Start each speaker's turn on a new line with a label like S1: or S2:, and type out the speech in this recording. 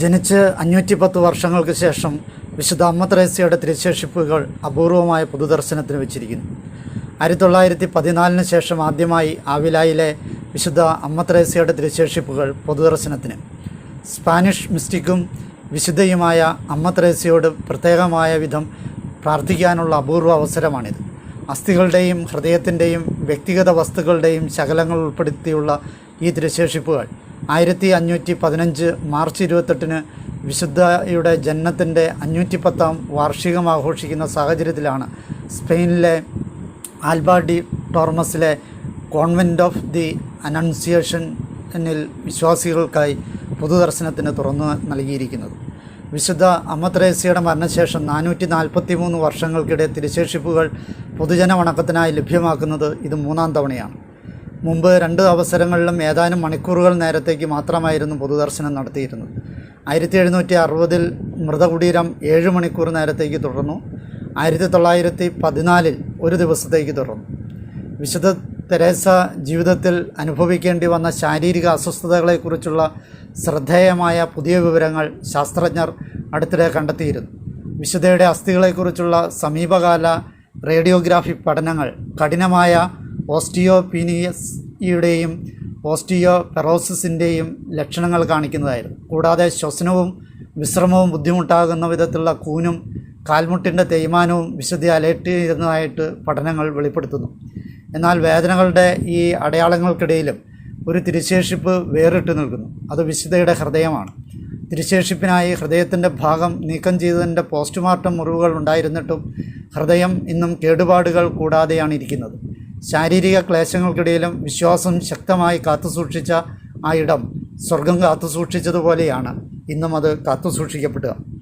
S1: ജനിച്ച് അഞ്ഞൂറ്റി പത്ത് വർഷങ്ങൾക്ക് ശേഷം വിശുദ്ധ അമ്മ ത്രേസ്യയുടെ തിരുശേഷിപ്പുകൾ അപൂർവമായ പൊതുദർശനത്തിന് വെച്ചിരിക്കുന്നു. ആയിരത്തി തൊള്ളായിരത്തി പതിനാലിന് ശേഷം ആദ്യമായി ആവിലായിലെ വിശുദ്ധ അമ്മ ത്രേസ്യയുടെ തിരുശേഷിപ്പുകൾ പൊതുദർശനത്തിന്. സ്പാനിഷ് മിസ്റ്റിക്കും വിശുദ്ധയുമായ അമ്മ ത്രേസ്യയോട് പ്രത്യേകമായ വിധം പ്രാർത്ഥിക്കാനുള്ള അപൂർവ അവസരമാണിത്. അസ്ഥികളുടെയും ഹൃദയത്തിന്റെയും വ്യക്തിഗത വസ്തുക്കളുടെയും ശകലങ്ങൾ ഉൾപ്പെടുത്തിയുള്ള ഈ തിരുശേഷിപ്പുകൾ ആയിരത്തി അഞ്ഞൂറ്റി പതിനഞ്ച് മാർച്ച് ഇരുപത്തെട്ടിന് വിശുദ്ധയുടെ ജന്മത്തിന്റെ അഞ്ഞൂറ്റി പത്താം വാർഷികം ആഘോഷിക്കുന്ന സാഹചര്യത്തിലാണ് സ്പെയിനിലെ ആൽബാഡി ടോർമസിലെ കോൺവെന്റ് ഓഫ് ദി അനൗൺസിയേഷനിൽ വിശ്വാസികൾക്കായി പൊതുദർശനത്തിന് തുറന്നു നൽകിയിരിക്കുന്നത്. വിശുദ്ധ അമ്മത്രേസ്യയുടെ മരണശേഷം നാനൂറ്റി നാൽപ്പത്തി മൂന്ന് വർഷങ്ങൾക്കിടെ തിരുശേഷിപ്പുകൾ പൊതുജന വണക്കത്തിനായി ലഭ്യമാക്കുന്നത് ഇത് മൂന്നാം തവണയാണ്. മുമ്പ് രണ്ട് അവസരങ്ങളിലും ഏതാനും മണിക്കൂറുകൾ നേരത്തേക്ക് മാത്രമായിരുന്നു പൊതുദർശനം നടത്തിയിരുന്നത്. ആയിരത്തി എഴുന്നൂറ്റി അറുപതിൽ മൃതകുടീരം ഏഴ് മണിക്കൂർ നേരത്തേക്ക് തുടർന്നു. ആയിരത്തി തൊള്ളായിരത്തി പതിനാലിൽ ഒരു ദിവസത്തേക്ക് തുടർന്നു. വിശുദ്ധ തെരേസ ജീവിതത്തിൽ അനുഭവിക്കേണ്ടി വന്ന ശാരീരിക അസ്വസ്ഥതകളെക്കുറിച്ചുള്ള ശ്രദ്ധേയമായ പുതിയ വിവരങ്ങൾ ശാസ്ത്രജ്ഞർ അടുത്തിടെ കണ്ടെത്തിയിരുന്നു. വിശുദ്ധയുടെ അസ്ഥികളെക്കുറിച്ചുള്ള സമീപകാല റേഡിയോഗ്രാഫി പഠനങ്ങൾ കഠിനമായ ഓസ്റ്റിയോപീനിയയുടെയും ഓസ്റ്റിയോ പെറോസിസിന്റെയും ലക്ഷണങ്ങൾ കാണിക്കുന്നതായിരുന്നു. കൂടാതെ ശ്വസനവും വിശ്രമവും ബുദ്ധിമുട്ടാകുന്ന വിധത്തിലുള്ള കൂനും കാൽമുട്ടിന്റെ തേയ്മാനവും വിശുദ്ധി അലട്ടിയിരുന്നതായിട്ട് പഠനങ്ങൾ വെളിപ്പെടുത്തുന്നു. എന്നാൽ വേദനകളുടെ ഈ അടയാളങ്ങൾക്കിടയിലും ഒരു തിരുശേഷിപ്പ് വേറിട്ട് നിൽക്കുന്നു. അത് വിശുദ്ധയുടെ ഹൃദയമാണ്. തിരുശേഷിപ്പിനായി ഹൃദയത്തിന്റെ ഭാഗം നീക്കം ചെയ്തതിന്റെ പോസ്റ്റ്മോർട്ടം മുറിവുകൾ ഉണ്ടായിരുന്നിട്ടും ഹൃദയം ഇന്നും കേടുപാടുകൾ കൂടാതെയാണ് ഇരിക്കുന്നത്. ശാരീരിക ക്ലേശങ്ങൾക്കിടയിലും വിശ്വാസം ശക്തമായി കാത്തുസൂക്ഷിച്ച ആ ഇടം സ്വർഗം കാത്തുസൂക്ഷിച്ചതുപോലെയാണ്. ഇന്നും അത് കാത്തുസൂക്ഷിക്കപ്പെടുക.